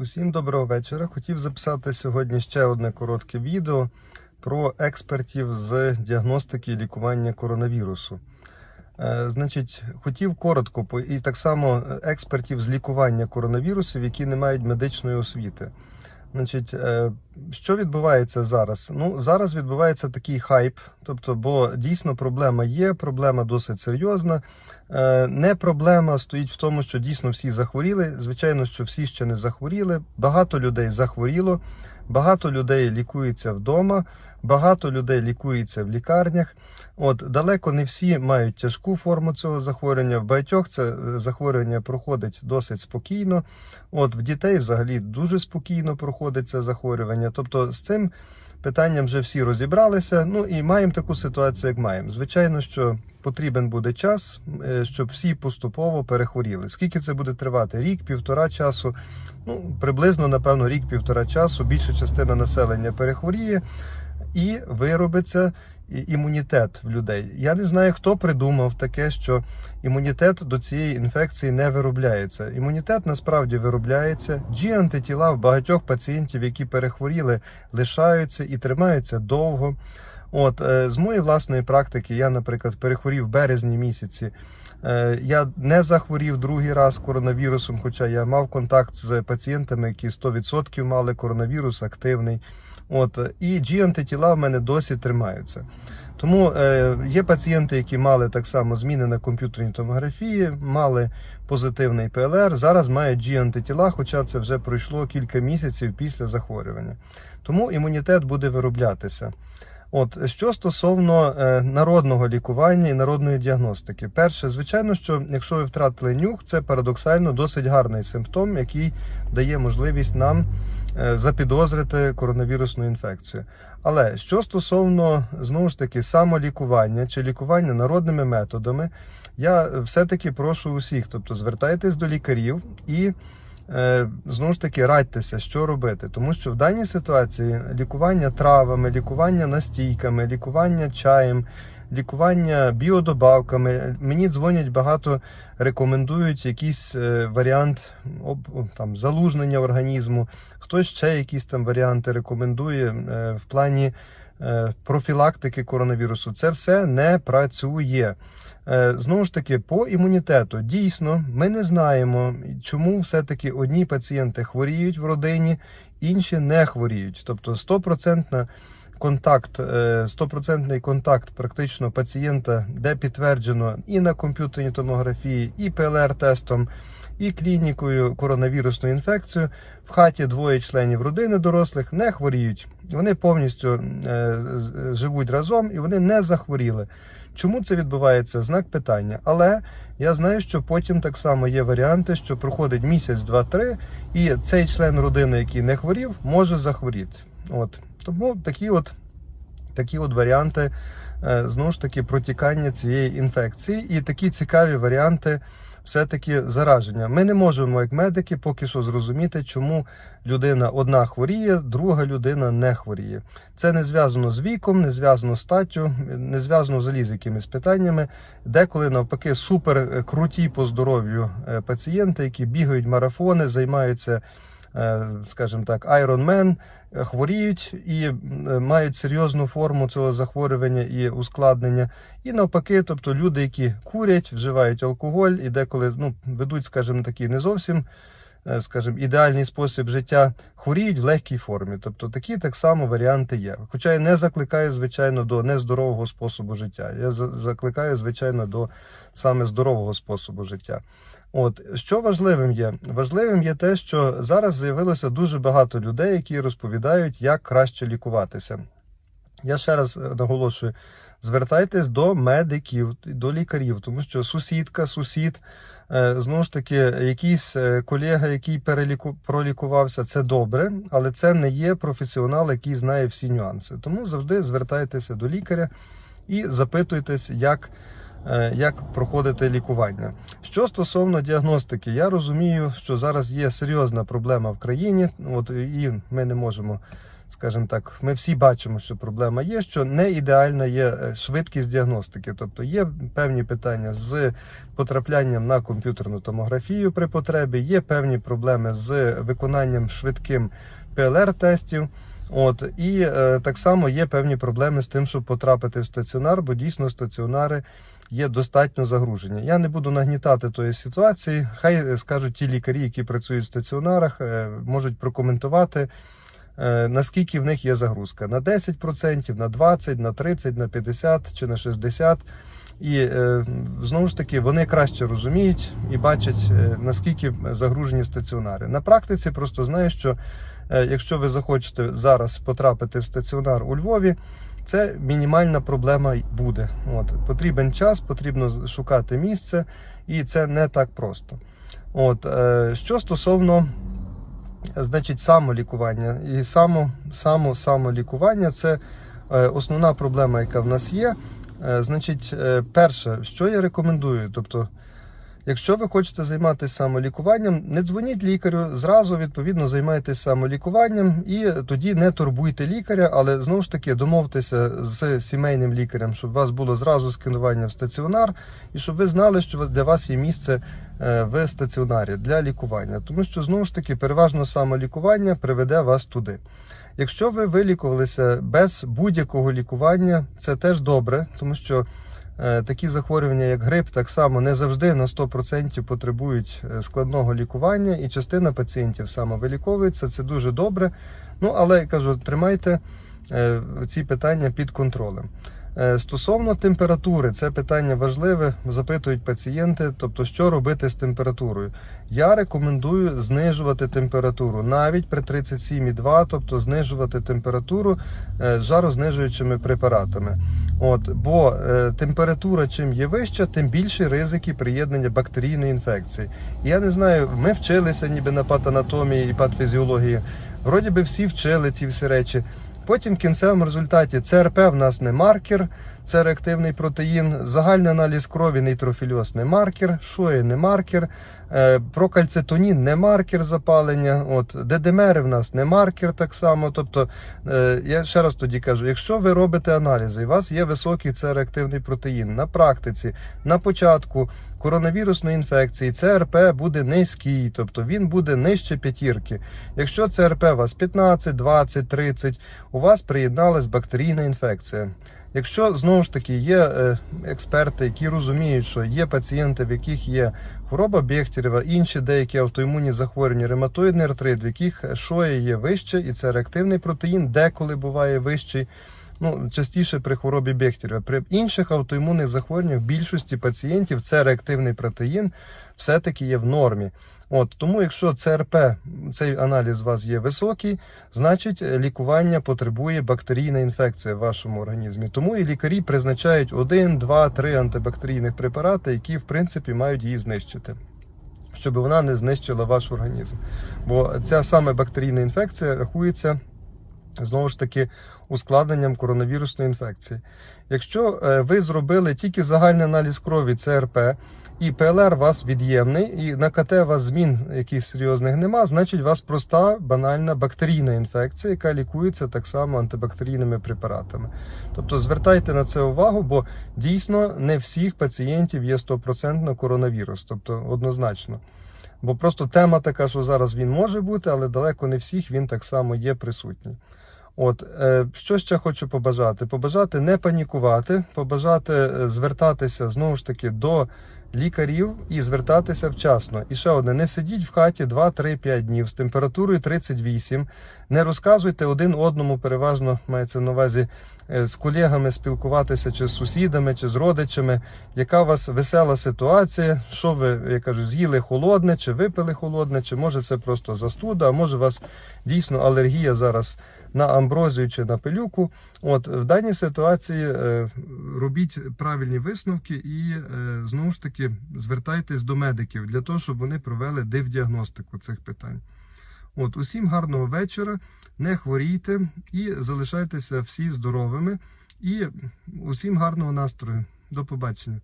Усім доброго вечора. Хотів записати сьогодні ще одне коротке відео про експертів з діагностики і лікування коронавірусу. Е, Значить, хотів коротко і так само експертів з лікування коронавірусів, які не мають медичної освіти. Значить, е, що відбувається зараз? Ну, зараз відбувається такий хайп, тобто, бо дійсно проблема є, проблема досить серйозна. Е, Не проблема стоїть в тому, що дійсно всі захворіли. Звичайно, що всі ще не захворіли. Багато людей захворіло, багато людей лікується вдома, багато людей лікується в лікарнях. От далеко не всі мають тяжку форму цього захворювання. В багатьох це е, захворювання проходить досить спокійно. От в дітей взагалі дуже спокійно проходить це захворювання. Тобто з цим питанням вже всі розібралися. Ну і маємо таку ситуацію, як маємо. Звичайно, що потрібен буде час, е, щоб всі поступово перехворіли. Скільки це буде тривати? Рік, півтора часу. Ну приблизно, напевно, рік-півтора часу. Більша частина населення перехворіє і виробиться імунітет в людей. Я не знаю, хто придумав таке, що імунітет до цієї інфекції не виробляється. Імунітет насправді виробляється. G антитіла в багатьох пацієнтів, які перехворіли, лишаються і тримаються довго. От е, з моєї власної практики, я, наприклад, перехворів в березні місяці. Е, Я не захворів другий раз коронавірусом, хоча я мав контакт з пацієнтами, які 100% мали коронавірус активний. От і G антитіла в мене досі тримаються. Тому е, є пацієнти, які мали так само зміни на комп'ютерній томографії, мали позитивний ПЛР, зараз мають G антитіла, хоча це вже пройшло кілька місяців після захворювання. Тому імунітет буде вироблятися. От що стосовно е, народного лікування і народної діагностики, перше, звичайно, що якщо ви втратили нюх, це парадоксально досить гарний симптом, який дає можливість нам е, запідозрити коронавірусну інфекцію. Але що стосовно знову ж таки самолікування чи лікування народними методами, я все-таки прошу усіх, тобто звертайтесь до лікарів і знову ж таки радьтеся, що робити. Тому що в даній ситуації лікування травами, лікування настійками, лікування чаєм, лікування біодобавками. Мені дзвонять багато, рекомендують якийсь е, варіант там, залужнення організму. Хтось ще якісь там варіанти рекомендує е, в плані е, профілактики коронавірусу. Це все не працює. Е, Знову ж таки, по імунітету дійсно ми не знаємо, чому все-таки одні пацієнти хворіють в родині, інші не хворіють. Тобто 100% контакт, е, 100% контакт практично пацієнта, де підтверджено і на комп'ютерній томографії, і ПЛР-тестом, і клінікою коронавірусну інфекцію. В хаті двоє членів родини дорослих не хворіють. Вони повністю е, живуть разом і вони не захворіли. Чому це відбувається? Знак питання. Але я знаю, що потім так само є варіанти, що проходить місяць, два-три, і цей член родини, який не хворів, може захворіти. От тому такі от такі от варіанти е, знову ж таки протікання цієї інфекції, і такі цікаві варіанти все-таки зараження. Ми не можемо, як медики, поки що зрозуміти, чому людина одна хворіє, друга людина не хворіє. Це не зв'язано з віком, не зв'язано з статтю, не зв'язано взагалі з якимись питаннями. Деколи навпаки супер е, круті по здоров'ю е, пацієнти, які бігають марафони, займаються скажімо так, е, хворіють і е, мають серйозну форму цього захворювання і ускладнення. І навпаки, тобто люди, які курять, вживають алкоголь і деколи ну, ведуть, скажімо, такий не зовсім. е, Скажімо, ідеальний спосіб життя хворіють в легкій формі. Тобто такі так само варіанти є. Хоча я не закликаю, звичайно, до нездорового способу життя. Я за- закликаю, звичайно, до саме здорового способу життя. От що важливим є? Важливим є те, що зараз з'явилося дуже багато людей, які розповідають, як краще лікуватися. Я ще раз е, наголошую: звертайтесь до медиків, до лікарів, тому що сусідка, сусід, е, знову ж таки, якийсь е, колега, який переліку... пролікувався, це добре, але це не є професіонал, який знає всі нюанси. Тому завжди звертайтеся до лікаря і запитуйтесь, як як проходити лікування. Що стосовно діагностики, я розумію, що зараз є серйозна проблема в країні, от і ми не можемо скажімо так, ми всі бачимо, що проблема є, що не ідеальна є е, швидкість діагностики. Тобто є певні питання з потраплянням на комп'ютерну томографію при потребі, є певні проблеми з виконанням швидким ПЛР-тестів. От і е, так само є певні проблеми з тим, щоб потрапити в стаціонар, бо дійсно стаціонари є достатньо загружені. Я не буду нагнітати тої ситуації. Хай е, скажуть ті лікарі, які працюють в стаціонарах, е, можуть прокоментувати. е, Наскільки в них є загрузка? На 10%, на 20%, на 30%, на 50% чи на 60%. І е, знову ж таки вони краще розуміють і бачать, наскільки загружені стаціонари. На практиці просто знаю, що якщо ви захочете зараз потрапити в стаціонар у Львові, це мінімальна проблема буде. От потрібен час, потрібно шукати місце, і це не так просто. От е, що стосовно значить самолікування, і само, само самолікування це е, основна проблема, яка в нас є. Е, Значить, е, перше, що я рекомендую, тобто, якщо ви хочете займатися самолікуванням, не дзвоніть лікарю, зразу відповідно займайтеся самолікуванням і тоді не турбуйте лікаря, але знову ж таки домовтеся з сімейним лікарем, щоб у вас було зразу сканування в стаціонар, і щоб ви знали, що для вас є місце е, в стаціонарі для лікування. Тому що знову ж таки переважно самолікування приведе вас туди. Якщо ви вилікувалися без будь-якого лікування, це теж добре, тому що такі захворювання, як грип, так само не завжди на 100% потребують е, складного лікування, і частина пацієнтів саме виліковується. Це дуже добре. Ну але кажу, тримайте е, ці питання під контролем. Е, Стосовно температури, це питання важливе, запитують пацієнти, тобто що робити з температурою. Я рекомендую знижувати температуру навіть при 37,2, тобто знижувати температуру е, жарознижуючими препаратами. От, бо е, температура чим є вища, тим більші ризики приєднання бактерійної інфекції. Я не знаю, ми вчилися ніби на патанатомії і патфізіології. Вроді би всі вчили ці всі речі. Потім в кінцевому результаті ЦРП в нас не маркер, це реактивний протеїн, загальний аналіз крові нейтрофільоз не маркер, шоє не маркер, прокальцитонін не маркер запалення, от, ДДМР в нас не маркер так само. Тобто, е, я ще раз тоді кажу, якщо ви робите аналізи, і у вас є високий це реактивний протеїн на практиці, на початку коронавірусної інфекції, ЦРП буде низький, тобто він буде нижче п'ятірки. Якщо ЦРП у вас 15, 20, 30, у вас приєдналась бактерійна інфекція. Якщо знову ж таки є е, експерти, які розуміють, що є пацієнти, в яких є хвороба Бехтерева, інші деякі автоімунні захворювання, ревматоїдний артрит, в яких шоя є вище, і це реактивний протеїн, деколи буває вищий. Ну, частіше при хворобі Бехтерева. При інших автоімунних захворюваннях в більшості пацієнтів це реактивний протеїн все-таки є в нормі. От тому, якщо ЦРП, цей аналіз у вас є високий, значить е, лікування потребує бактерійна інфекція в вашому організмі. Тому і лікарі призначають 1, 2, 3 антибактерійних препарати, які в принципі мають її знищити. Щоб вона не знищила ваш організм. Бо ця саме бактерійна інфекція рахується знову ж таки ускладненням коронавірусної інфекції. Якщо е, ви зробили тільки загальний аналіз крові ЦРП і ПЛР у вас від'ємний, і на КТ у вас змін якихось серйозних нема, значить у вас проста банальна бактерійна інфекція, яка лікується так само антибактерійними препаратами. Тобто звертайте на це увагу, бо дійсно не всіх пацієнтів є 100% коронавірус, тобто однозначно. Бо просто тема така, що зараз він може бути, але далеко не всіх він так само є присутній. От е, що ще хочу побажати? Побажати не панікувати, побажати е, звертатися знову ж таки до лікарів і звертатися вчасно. І ще одне: не сидіть в хаті 2-3-5 днів з температурою 38. Не розказуйте один одному, переважно мається на увазі е, з колегами спілкуватися, чи з сусідами, чи з родичами, яка у вас весела ситуація, що ви, я кажу, з'їли холодне, чи випили холодне, чи може це просто застуда, а може у вас дійсно алергія зараз на амброзію чи на пилюку. От в даній ситуації е, робіть правильні висновки і е, знову ж таки звертайтесь до медиків для того, щоб вони провели див-діагностику цих питань. От, усім гарного вечора, не хворійте і залишайтеся всі здоровими. І усім гарного настрою. До побачення.